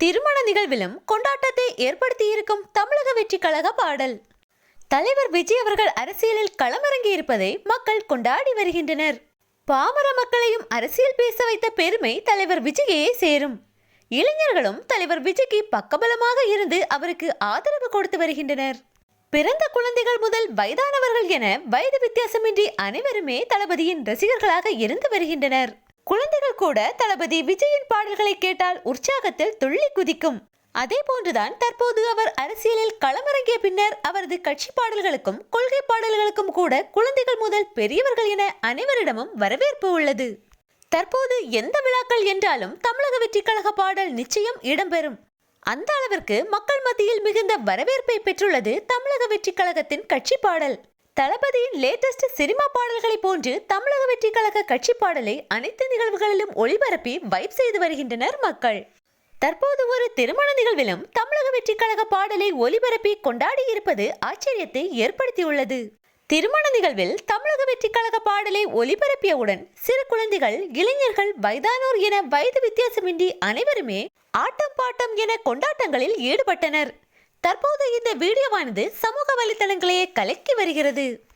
திருமண நிகழ்விலும் கொண்டாட்டத்தை ஏற்படுத்தியிருக்கும் தமிழக வெற்றி கழக பாடல். தலைவர் விஜய் அவர்கள் அரசியலில் களமிறங்கி இருப்பதை மக்கள் கொண்டாடி வருகின்றனர். பாமர மக்களையும் அரசியல் பேச வைத்த பெருமை தலைவர் விஜயே சேரும். இளைஞர்களும் தலைவர் விஜய்க்கு பக்கபலமாக இருந்து அவருக்கு ஆதரவு கொடுத்து வருகின்றனர். பிறந்த குழந்தைகள் முதல் வயதானவர்கள் என வயது வித்தியாசமின்றி அனைவருமே தளபதியின் ரசிகர்களாக இருந்து வருகின்றனர். குழந்தைகள் கூட தளபதி விஜயின் பாடல்களை கேட்டால் உற்சாகத்தில் துள்ளி குதிக்கும். அதே போன்றுதான் தற்போது அவர் அரசியலில் களமிறங்கிய பின்னர் அவரது கட்சி பாடல்களுக்கும் கொள்கை பாடல்களுக்கும் கூட குழந்தைகள் முதல் பெரியவர்கள் என அனைவரிடமும் வரவேற்பு உள்ளது. தற்போது எந்த விழாக்கள் என்றாலும் தமிழக வெற்றி கழக பாடல் நிச்சயம் இடம்பெறும். அந்த அளவிற்கு மக்கள் மத்தியில் மிகுந்த வரவேற்பை பெற்றுள்ளது தமிழக வெற்றி கழகத்தின் கட்சி பாடல். தளபதியின் லேட்டஸ்ட் சினிமா பாடல்களை போன்று தமிழக வெற்றி கழக கட்சி பாடலை அனைத்து நிகழ்வுகளிலும் ஒளிபரப்பி வைப் செய்து வருகின்றனர் மக்கள். தற்போது ஒரு திருமண நிகழ்விலும் தமிழக வெற்றி கழக பாடலை ஒலிபரப்பி கொண்டாடி இருப்பது ஆச்சரியத்தை ஏற்படுத்தியுள்ளது. திருமண நிகழ்வில் தமிழக வெற்றி கழக பாடலை ஒலிபரப்பியவுடன் சிறு குழந்தைகள் இளைஞர்கள் வயதானோர் என வயது வித்தியாசமின்றி அனைவருமே ஆட்டம் பாட்டம் என கொண்டாட்டங்களில் ஈடுபட்டனர். தற்போது இந்த வீடியோவானது சமூக வலைத்தளங்களையே கலக்கி வருகிறது.